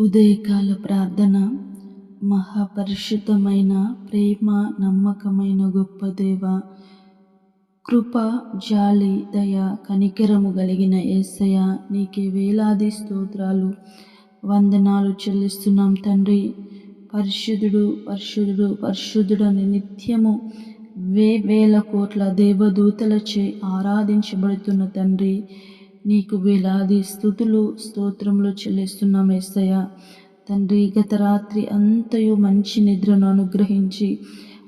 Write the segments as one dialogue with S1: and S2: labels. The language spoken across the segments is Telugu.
S1: ఉదయకాల ప్రార్థన మహాపరిశుద్ధమైన ప్రేమ నమ్మకమైన గొప్ప దేవ కృప జాలి దయ కనికరము కలిగిన ఏసయ నీకే వేలాది స్తోత్రాలు. వందనాలు చెల్లిస్తున్నాం తండ్రి. పరిశుద్ధుడు పరిశుద్ధుడు పరిశుద్ధుడని నిత్యము వే వేల కోట్ల దేవదూతలచే ఆరాధించబడుతున్న తండ్రి. నీకు వేలాది స్థుతులు స్తోత్రములు చెల్లిస్తున్నాం ఏసయ్య. తండ్రి గత రాత్రి అంతయు మంచి నిద్రను అనుగ్రహించి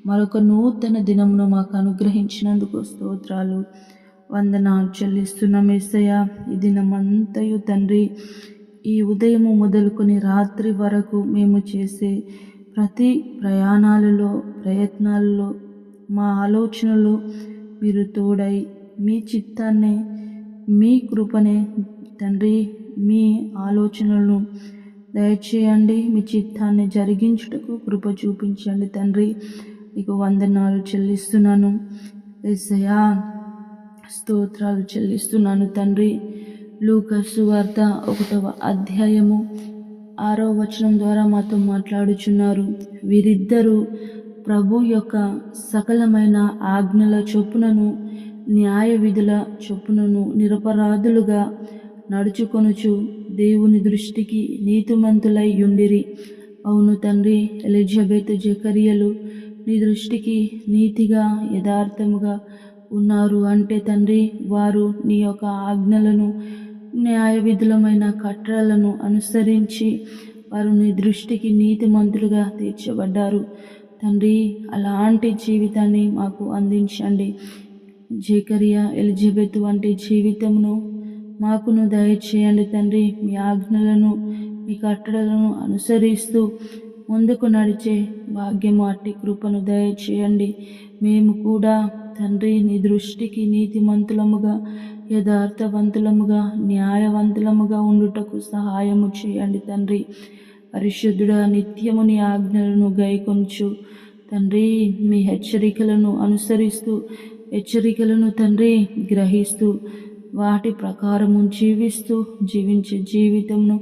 S1: మరొక నూతన దినమును మాకు అనుగ్రహించినందుకు స్తోత్రాలు వందనాలు చెల్లిస్తున్నాం ఏసయ్య. ఈ దినమంతయు తండ్రి ఈ ఉదయము మొదలుకొని రాత్రి వరకు మేము చేసే ప్రతి ప్రయాణాలలో ప్రయత్నాలలో మా ఆలోచనలు మీరు తోడై మీ చిత్తాన్ని మీ కృపనే తండ్రి మీ ఆలోచనలను దయచేయండి. మీ చిత్తాన్ని జరిగించుటకు కృప చూపించండి తండ్రి. మీకు వందనాలు చెల్లిస్తున్నాను. ఎస్సయా స్తోత్రాలు చెల్లిస్తున్నాను తండ్రి. లూకసు వార్త ఒకటవ అధ్యాయము ఆరో వచనం ద్వారా మాతో మాట్లాడుచున్నారు. వీరిద్దరూ ప్రభు యొక్క సకలమైన ఆజ్ఞల చొప్పునను న్యాయ విధుల చొప్పునను నిరపరాధులుగా నడుచుకొనుచు దేవుని దృష్టికి నీతిమంతులై యుండిరి అవును తండ్రి ఎలిజబెత్ జకరియలు నీ దృష్టికి నీతిగా యథార్థముగా ఉన్నారు అంటే తండ్రి వారు నీ యొక్క ఆజ్ఞలను న్యాయ విధులమైన కట్టడలను అనుసరించి వారు నీ దృష్టికి నీతిమంతులుగా తీర్చబడ్డారు. తండ్రి అలాంటి జీవితాన్ని మాకు అందించండి. జేకరియా ఎలిజబెత్ వంటి జీవితమును మాకును దయచేయండి తండ్రి. మీ ఆజ్ఞలను మీ కట్టడలను అనుసరిస్తూ ముందుకు నడిచే భాగ్యము అట్టి కృపను దయచేయండి. మేము కూడా తండ్రి నీ దృష్టికి నీతిమంతులముగా యథార్థవంతులముగా న్యాయవంతులముగా ఉండుటకు సహాయము చేయండి తండ్రి. పరిశుద్ధుడా నిత్యము నీ ఆజ్ఞలను గైకొంచు తండ్రి మీ హెచ్చరికలను అనుసరిస్తూ హెచ్చరికలను తండ్రి గ్రహిస్తూ వాటి ప్రకారము జీవిస్తూ జీవించే జీవితంను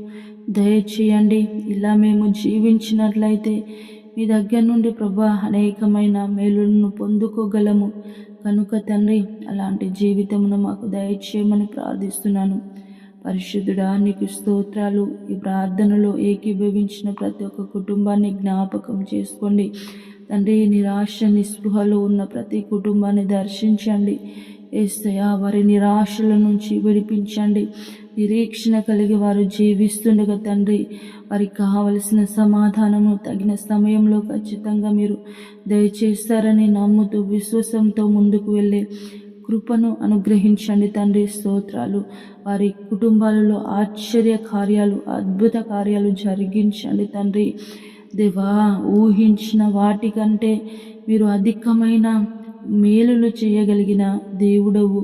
S1: దయచేయండి. ఇలా మేము జీవించినట్లయితే మీ దగ్గర నుండి ప్రభా అనేకమైన మేలులను పొందుకోగలము. కనుక తండ్రి అలాంటి జీవితమును మాకు దయచేయమని ప్రార్థిస్తున్నాను. పరిశుద్ధుడా నీకు స్తోత్రాలు. ఈ ప్రార్థనలో ఏకీభవించిన ప్రతి ఒక్క కుటుంబాన్ని జ్ఞాపకం చేసుకోండి. తండ్రి నిరాశ నిస్పృహలో ఉన్న ప్రతి కుటుంబాన్ని దర్శించండి. ఏస్తయా వారి నిరాశల నుంచి విడిపించండి. నిరీక్షణ కలిగి వారు జీవిస్తుండగా తండ్రి వారికి కావలసిన సమాధానము తగిన సమయంలో ఖచ్చితంగా మీరు దయచేస్తారని నమ్ముతూ విశ్వాసంతో ముందుకు వెళ్ళే కృపను అనుగ్రహించండి తండ్రి. స్తోత్రాలు. వారి కుటుంబాలలో ఆశ్చర్య కార్యాలు అద్భుత కార్యాలు జరిగించండి తండ్రి. దేవా ఊహించిన వాటికంటే మీరు అధికమైన మేలులు చేయగలిగిన దేవుడవు.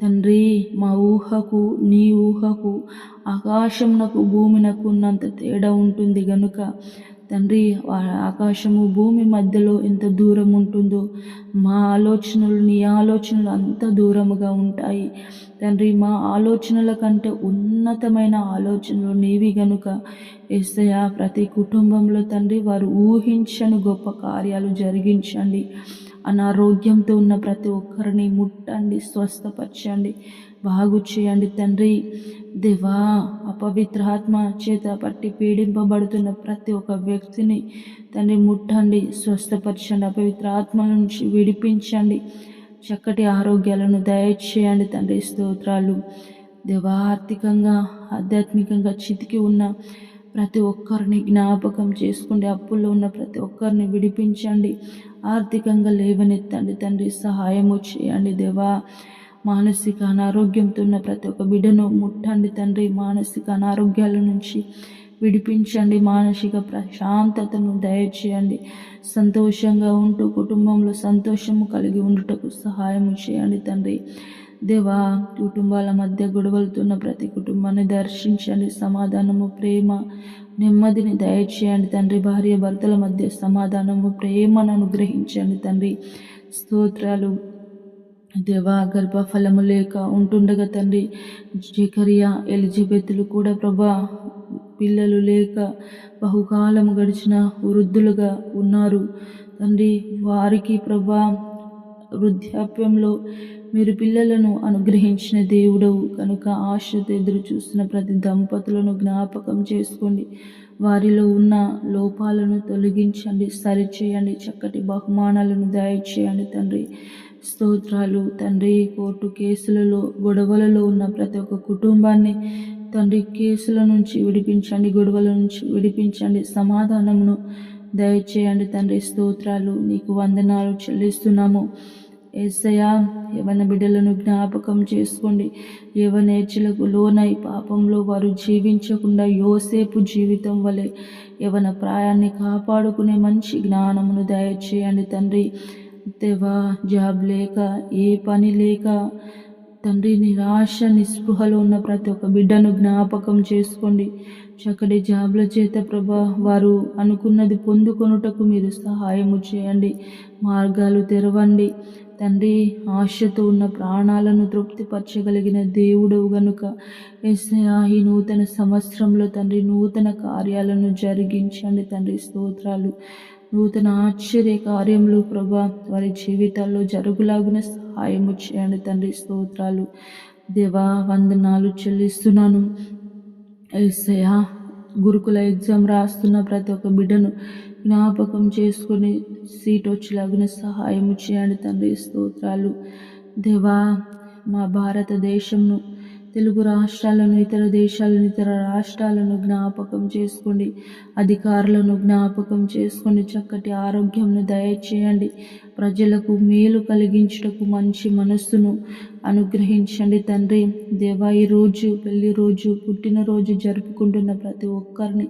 S1: తండ్రి మా ఊహకు నీ ఊహకు ఆకాశమునకు భూమినకు ఉన్నంత తేడా ఉంటుంది గనుక తండ్రి ఆకాశము భూమి మధ్యలో ఎంత దూరం ఉంటుందో మా ఆలోచనలు నీ ఆలోచనలు అంత దూరముగా ఉంటాయి. తండ్రి మా ఆలోచనల కంటే ఉన్నతమైన ఆలోచనలు నీవి గనుక. ఎస్తయా ప్రతి కుటుంబంలో తండ్రి వారు ఊహించని గొప్ప కార్యాలు జరిగించండి. అనారోగ్యంతో ఉన్న ప్రతి ఒక్కరిని ముట్టండి స్వస్థపరచండి. బాగు చేయండి తండ్రి. దేవా అపవిత్రాత్మ చేత పట్టి పీడింపబడుతున్న ప్రతి ఒక్క వ్యక్తిని తండ్రి ముట్టండి స్వస్థపరచండి అపవిత్రాత్మ నుంచి విడిపించండి. చక్కటి ఆరోగ్యాలను దయచేయండి తండ్రి స్తోత్రాలు. దేవా ఆర్థికంగా ఆధ్యాత్మికంగా చితికి ఉన్న ప్రతి ఒక్కరిని జ్ఞాపకం చేసుకోండి అప్పుల్లో ఉన్న ప్రతి ఒక్కరిని విడిపించండి. ఆర్థికంగా లేవనెత్తండి తండ్రి సహాయము చేయండి దేవా. మానసిక అనారోగ్యంతో ఉన్న ప్రతి ఒక్క బిడ్డను ముట్టండి తండ్రి. మానసిక అనారోగ్యాల నుంచి విడిపించండి. మానసిక ప్రశాంతతను దయచేయండి. సంతోషంగా ఉంటూ కుటుంబంలో సంతోషము కలిగి ఉండుటకు సహాయం చేయండి తండ్రి. దేవా కుటుంబాల మధ్య గొడవలుతున్న ప్రతి కుటుంబాన్ని దర్శించండి. సమాధానము ప్రేమ నెమ్మదిని దయచేయండి తండ్రి. భార్య భర్తల మధ్య సమాధానము ప్రేమను అనుగ్రహించండి తండ్రి. స్తోత్రాలు. దేవా గర్భఫలము లేక ఉంటుండగా తండ్రి జకరియా ఎలిజబెత్లు కూడా ప్రభా పిల్లలు లేక బహుకాలం గడిచిన వృద్ధులుగా ఉన్నారు. తండ్రి వారికి ప్రభా వృద్ధాప్యంలో మీరు పిల్లలను అనుగ్రహించిన దేవుడవు. కనుక ఆశతో ఎదురు చూస్తున్న ప్రతి దంపతులను జ్ఞాపకం చేసుకోండి. వారిలో ఉన్న లోపాలను తొలగించండి సరిచేయండి. చక్కటి బహుమానాలను దయచేయండి తండ్రి. స్తోత్రాలు. తండ్రి కోర్టు కేసులలో గొడవలలో ఉన్న ప్రతి ఒక్క కుటుంబాన్ని తండ్రి కేసుల నుంచి విడిపించండి గొడవల నుంచి విడిపించండి. సమాధానమును దయచేయండి తండ్రి స్తోత్రాలు. నీకు వందనాలు చెల్లిస్తున్నాము. ఏసయా యవన బిడ్డలను జ్ఞాపకం చేసుకోండి. యవనేచ్చులకు లోనై పాపంలో వారు జీవించకుండా యోసేపు జీవితం వలె యవన ప్రాయాన్ని కాపాడుకునే మంచి జ్ఞానమును దయచేయండి తండ్రి. దేవా జాబ్ లేక ఏ పని లేక తండ్రి నిరాశ నిస్పృహలో ఉన్న ప్రతి ఒక్క బిడ్డను జ్ఞాపకం చేసుకోండి. చక్కటి జాబ్ల చేత ప్రభా వారు అనుకున్నది పొందుకొనుటకు మీరు సహాయము చేయండి. మార్గాలు తెరవండి. తండ్రి ఆశతో ఉన్న ప్రాణాలను తృప్తిపరచగలిగిన దేవుడవు గనుక ఎస్ఐ ఈ నూతన సంవత్సరంలో తండ్రి నూతన కార్యాలను జరిగించండి. తండ్రి స్తోత్రాలు. నూతన ఆశ్చర్య కార్యములు ప్రభా వారి జీవితాల్లో జరుగులాగున సహాయము చేయండి తండ్రి స్తోత్రాలు. దేవా వందనాలు చెల్లిస్తున్నాను. ఎస్సయా గురుకుల ఎగ్జామ్ రాస్తున్న ప్రతి ఒక్క బిడ్డను జ్ఞాపకం చేసుకొని సీట్ వచ్చేలాగిన సహాయం చేయండి తండ్రి స్తోత్రాలు. దేవా మా భారతదేశంను తెలుగు రాష్ట్రాలను ఇతర దేశాలను ఇతర రాష్ట్రాలను జ్ఞాపకం చేసుకోండి. అధికారులను జ్ఞాపకం చేసుకొని చక్కటి ఆరోగ్యంను దయచేయండి. ప్రజలకు మేలు కలిగించుటకు మంచి మనస్సును అనుగ్రహించండి తండ్రి. దేవా ఈ రోజు పెళ్ళి రోజు పుట్టినరోజు జరుపుకుంటున్న ప్రతి ఒక్కరిని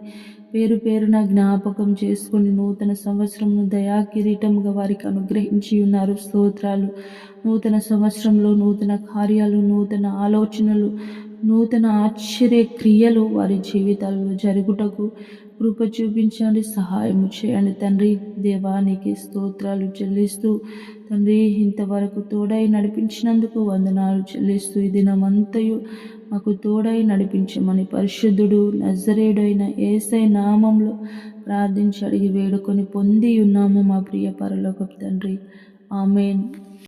S1: పేరు పేరున జ్ఞాపకం చేసుకుని నూతన సంవత్సరంను దయా కిరీటముగా వారికి అనుగ్రహించి ఉన్నారు. స్తోత్రాలు. నూతన సంవత్సరంలో నూతన కార్యాలు నూతన ఆలోచనలు నూతన ఆశ్చర్య క్రియలు వారి జీవితాల్లో జరుగుటకు కృప చూపించండి సహాయం చేయండి. తండ్రి దేవానికి స్తోత్రాలు చెల్లిస్తూ తండ్రి ఇంతవరకు తోడై నడిపించినందుకు వందనాలు చెల్లిస్తూ ఈ దినమంతయు మాకు తోడై నడిపించమని పరిశుద్ధుడు నజరేడైన ఏసై నామంలో ప్రార్థించి అడిగి వేడుకొని పొంది ఉన్నాము మా ప్రియ పరలోక తండ్రి. ఆమెన్.